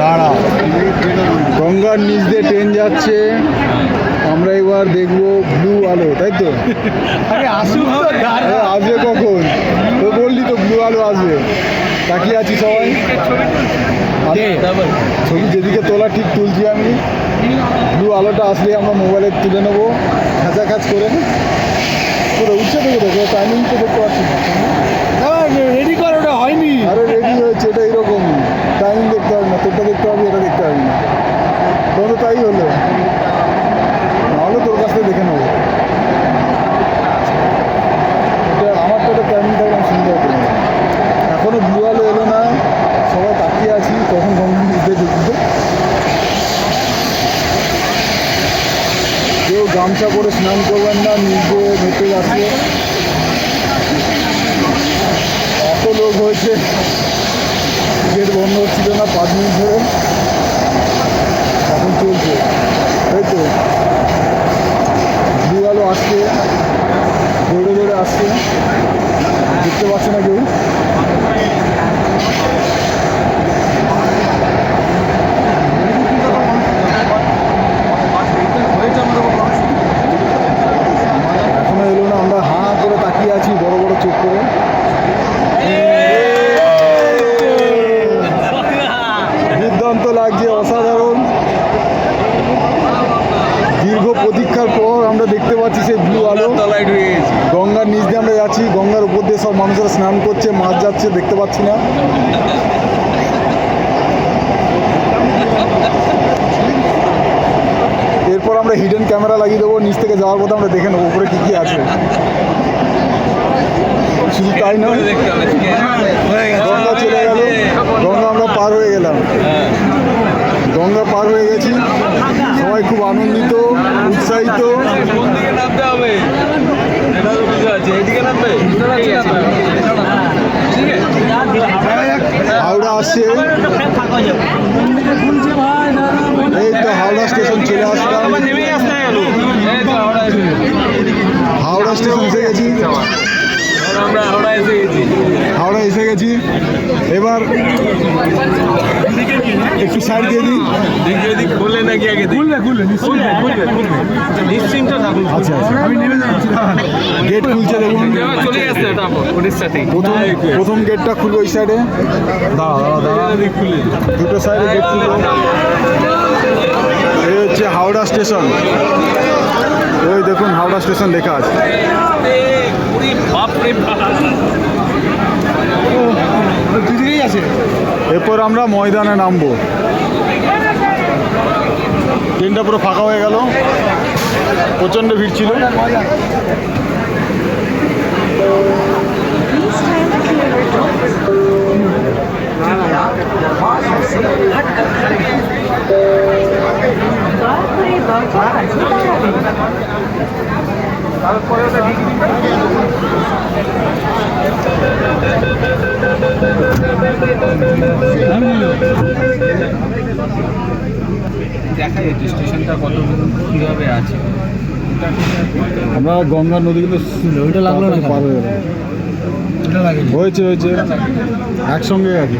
দাঁড়া। গঙ্গার নিচ দিয়ে ট্রেন যাচ্ছে। আমরা এবার দেখব ব্লু আলো তাই তো? আসবে কখন? তো বললি তো ব্লু আলো আসবে। তাকিয়ে আছি সবাই। ছবি যেদিকে তোলা ঠিক তুলছি আমি। ব্লু আলোটা আসলে আমরা মোবাইলে তুলে নেব। খাঁচাখাচ করে পুরো উঠছে তো দেখো টাইমিং তো দেখতে পাচ্ছি না দাঁড়া, রেডি কর ওটা হয়নি আরে রেডি হয়েছে এটা এইরকম টাইমিং দেখতে হবে না তোরটা দেখতে হবে এটা দেখতে হবে না তোর তো তাই হলো নাহলে তোর কাছ থেকে দেখে নেব এটা আমারটা তো টাইমিং থাকলে আমি সুন্দর করে নেব। এখনও ব্লু আলো এলো না সবাই তাকিয়ে আছি কখন গঙ্গা নিতে ঢুকবে কেউ গামছা পরে স্নান করবেন না নিজে ভেতরে আসবে এত লোক হয়েছে গেট বন্ধ হচ্ছিল না পাঁচ মিনিট ধরে। এখন চলছে, তাই তো? ব্লু আলো আসছে, দৌড়ে দৌড়ে আসছে। দেখতে পাচ্ছে না কেউ এখনও এলো না আমরা হাঁ করে তাকিয়ে আছি বড় বড় করে। দুর্দান্ত লাগছে অসাধারণ। দীর্ঘ প্রতীক্ষার পর আমরা দেখতে পাচ্ছি সেই ব্লু আলো। গঙ্গার নিচ দিয়ে আমরা যাচ্ছি, গঙ্গার উপর দিয়ে সব মানুষেরা স্নান করছে, মাছ যাচ্ছে, দেখতে পাচ্ছি না। এরপর আমরা হিডেন ক্যামেরা লাগিয়ে দেবো, নিচ থেকে যাওয়ার পথে আমরা দেখে নেব, উপরে কী কী আছে। শুধু তাই নয়, গঙ্গা চলে গেল, গঙ্গা আমরা পার হয়ে গেলাম। গঙ্গা পার হয়ে গেছি। সবাই খুব আনন্দিত, উৎসাহিত। হাওড়া আসছে। এই তো হাওড়া স্টেশন চলে আসলাম। হাওড়া স্টেশন এসে গেছি। হাওড়া এসে গেছি। এবার একটু সাইড দিয়ে দিই। আচ্ছা আচ্ছা। গেট খুলছে দেখুন। প্রথম প্রথম গেটটা খুলবো ওই সাইডে দাঁড়া দাঁড়া দাঁড়া। দুটো সাইডে গেট খুলবো। এই হচ্ছে হাওড়া স্টেশন দেখুন হাওড়া স্টেশন লেখা আছে। এরপর আমরা ময়দানে নামবো। ট্রেনটা পুরো ফাঁকা হয়ে গেল। প্রচণ্ড ভিড় ছিল। দেখা যেত স্টেশনটা কত কীভাবে আছে? আমরা গঙ্গা নদী কিন্তু ওইটা লাগল না পার হয়ে হয়েছে হয়েছে। একসঙ্গে গেছে